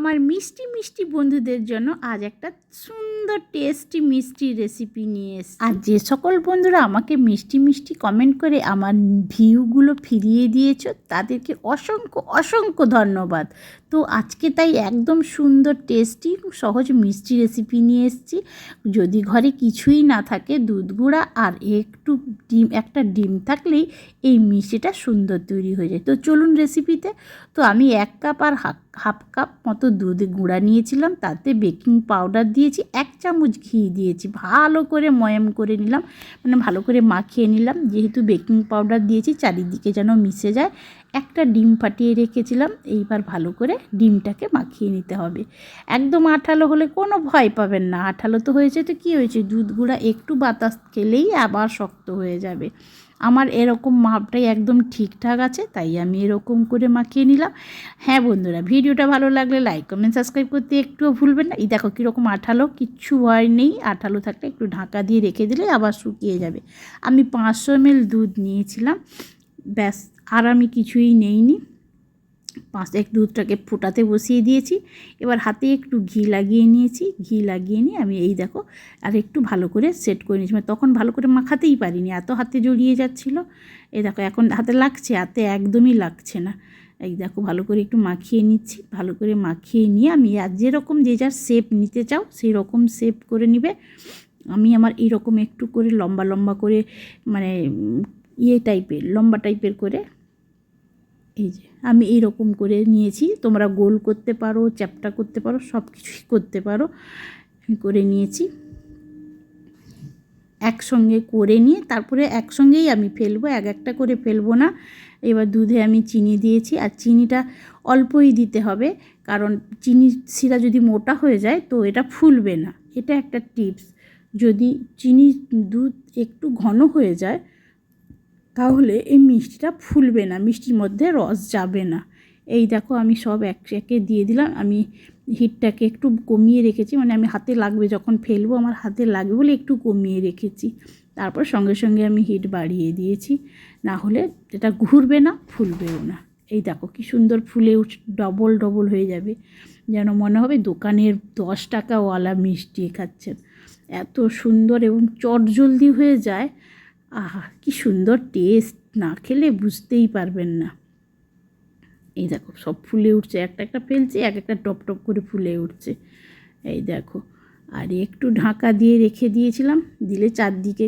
আমার মিষ্টি মিষ্টি বন্ধুদের জন্য আজ একটা সুন্দর টেস্টি মিষ্টি রেসিপি নিয়ে এসেছি। আর যে সকল বন্ধুরা আমাকে মিষ্টি মিষ্টি কমেন্ট করে আমার ভিউগুলো ফিরিয়ে দিয়েছ, তাদেরকে অসংখ্য অসংখ্য ধন্যবাদ। তো আজকে তাই একদম সুন্দর টেস্টি সহজ মিষ্টি রেসিপি নিয়ে এসেছি। যদি ঘরে কিছুই না থাকে, দুধ গুঁড়া আর একটু ডিম, একটা ডিম থাকলেই এই মিষ্টিটা সুন্দর তৈরি হয়ে যায়। তো চলুন রেসিপিতে তো আমি এক কাপ আর হাফ কাপ মতো দুধ গুঁড়া নিয়েছিলাম, তাতে বেকিং পাউডার দিয়েছি, এক চামচ ঘি দিয়েছি, ভালো করে ময়াম করে নিলাম মানে ভালো করে মাখিয়ে নিলাম, যেহেতু বেকিং পাউডার দিয়েছি, চারিদিকে যেন মিশে যায় একটা ডিম ফাটিয়ে রেখেছিলাম, এইবার ভালো করে ডিমটাকে মাখিয়ে নিতে হবে। একদম আঠালো হলে কোনো ভয় পাবেন না। আঠালো তো হয়েছে তো কী হয়েছে? দুধ গুঁড়া একটু বাতাস খেলেই আবার শক্ত হয়ে যাবে। আমার এরকম মাপটাই একদম ঠিকঠাক আছে, তাই আমি এরকম করে মাখিয়ে নিলাম। হ্যাঁ বন্ধুরা, ভিডিওটা ভালো লাগলে লাইক কমেন্ট সাবস্ক্রাইব করতে একটুও ভুলবেন না। এই দেখো কীরকম আঠালো, কিচ্ছু ভয় নেই। আঠালো থাকলে একটু ঢাকা দিয়ে রেখে দিলে আবার শুকিয়ে যাবে। আমি পাঁচশো এম দুধ নিয়েছিলাম। ব্যাস, আর আমি কিছুই নেইনি। পাঁচ, এক দুধটাকে ফোটাতে বসিয়ে দিয়েছি। এবার হাতে একটু ঘি লাগিয়ে নিয়েছি। ঘি লাগিয়ে নিয়ে আমি এই দেখো, আর একটু ভালো করে সেট করে নিয়েছি। মানে তখন ভালো করে মাখাতেই পারিনি, এত হাতে জড়িয়ে যাচ্ছিল। এই দেখো, এখন হাতে লাগছে, হাতে একদমই লাগছে না। এই দেখো, ভালো করে একটু মাখিয়ে নিচ্ছি। ভালো করে মাখিয়ে নিয়ে আমি আর যেরকম যে যার শেপ নিতে চাও সেই রকম শেপ করে নিবে। আমি আমার এইরকম একটু করে লম্বা লম্বা করে মানে ইয়ে টাইপের, লম্বা টাইপের করে। এই যে, আমি এই রকম করে নিয়েছি। তোমরা গোল করতে পারো, চ্যাপটা করতে পারো সব কিছুই করতে পারো। করে নিয়েছি। একসঙ্গে করে নিয়ে তারপরে একসঙ্গেই আমি ফেলব, এক একটা করে ফেলব না। এবার দুধে আমি চিনি দিয়েছি, আর চিনিটা অল্পই দিতে হবে, কারণ চিনি শিরা যদি মোটা হয়ে যায় তো এটা ফুলবে না। এটা একটা টিপস। যদি চিনি দুধ একটু ঘন হয়ে যায় তাহলে এই মিষ্টিটা ফুলবে না, মিষ্টির মধ্যে রস যাবে না। এই দেখো আমি সব এক একে দিয়ে দিলাম, আমি হিটটাকে একটু কমিয়ে রেখেছি মানে আমি হাতে লাগবে, যখন ফেলব আমার হাতে লাগবে বলে একটু কমিয়ে রেখেছি। তারপর সঙ্গে সঙ্গে আমি হিট বাড়িয়ে দিয়েছি, না হলে এটা ঘুরবে না, ফুলবেও না। এই দেখো কি সুন্দর ফুলে উঠ, ডবল ডবল হয়ে যাবে, যেন মনে হবে দোকানের দশ টাকাওয়ালা মিষ্টি খাচ্ছেন। এত সুন্দর এবং চটজলদি হয়ে যায় আহা, কি সুন্দর টেস্ট না খেলে বুঝতেই পারবেন না। এই দেখো, সব ফুলে উঠছে, একটা একটা ফেলছে, এক একটা টপ টপ করে ফুলে উঠছে। এই দেখো, আর একটু ঢাকা দিয়ে রেখে দিয়েছিলাম, দিলে চারদিকে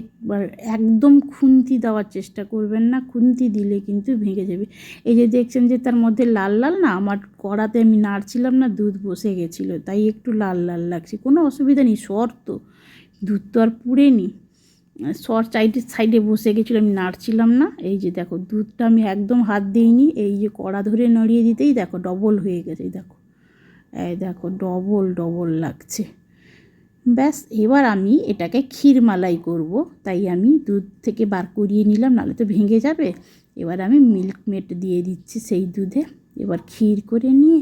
একদম খুন্তি দেওয়ার চেষ্টা করবেন না, খুন্তি দিলে কিন্তু ভেঙে যাবে। এই যে দেখছেন যে তার মধ্যে লাল লাল না, আমার কড়াতে আমি নাড়ছিলাম না, দুধ বসে গেছিল, তাই একটু লাল লাল লাগছে, কোনো অসুবিধা নেই, শর্ত, দুধ তো আর পুড়ে নি সর চাইডের সাইডে বসে গেছিল, আমি নাড়ছিলাম না। এই যে দেখো, দুধটা আমি একদম হাত দিইনি, এই যে কড়া ধরে নড়িয়ে দিতেই দেখো ডবল হয়ে গেছে দেখো। এই দেখো ডবল ডবল লাগছে। ব্যাস, এবার আমি এটাকে ক্ষীরমালাই করব। তাই আমি দুধ থেকে বার করিয়ে নিলাম, নাহলে তো ভেঙে যাবে। এবার আমি মিল্ক মেট দিয়ে দিচ্ছি সেই দুধে। এবার ক্ষীর করে নিয়ে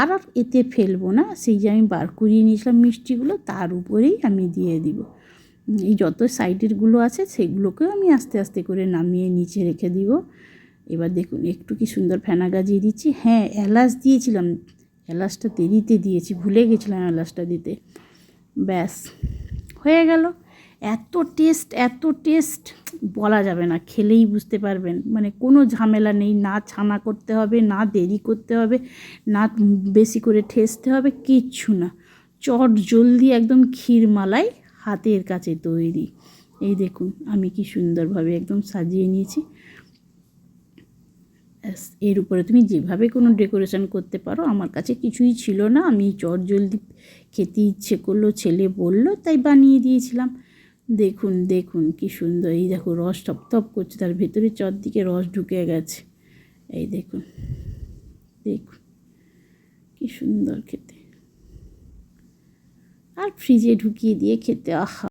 আর এতে ফেলব না। সেই যে আমি বার করিয়ে নিয়েছিলাম মিষ্টিগুলো, তার উপরেই আমি দিয়ে দিব। এই যত সাইডেরগুলো আছে সেগুলোকেও আমি আস্তে আস্তে করে নামিয়ে নিচে রেখে দিব। এবার দেখুন, একটু কি সুন্দর ফেনা গাজিয়ে দিচ্ছি। হ্যাঁ এলাচ দিয়েছিলাম। এলাচটা দেরিতে দিয়েছি, ভুলে গেছিলাম এলাচটা দিতে। ব্যাস, হয়ে গেল। এত টেস্ট এত টেস্ট, বলা যাবে না, খেলেই বুঝতে পারবেন। মানে কোনো ঝামেলা নেই, না ছানা করতে হবে, না দেরি করতে হবে, না বেশি করে ঠেসতে হবে, কিচ্ছু না। চট জলদি একদম ক্ষীরমালাই হাতের কাছে তৈরি। এই দেখুন, আমি কি সুন্দরভাবে একদম সাজিয়ে নিয়েছি। এর উপরে তুমি যেভাবে কোনো ডেকোরেশন করতে পারো, আমার কাছে কিছুই ছিল না। আমি চট জলদি খেতে ইচ্ছে করল, ছেলে বলল, তাই বানিয়ে দিয়েছিলাম। দেখুন দেখুন কি সুন্দর, এই দেখো রস টপ করছে, তার ভেতরে দিকে রস ঢুকে গেছে। এই দেখুন দেখুন কি সুন্দর খেতে। আর ফ্রিজে ঢুকিয়ে দিয়ে খেতে আহা।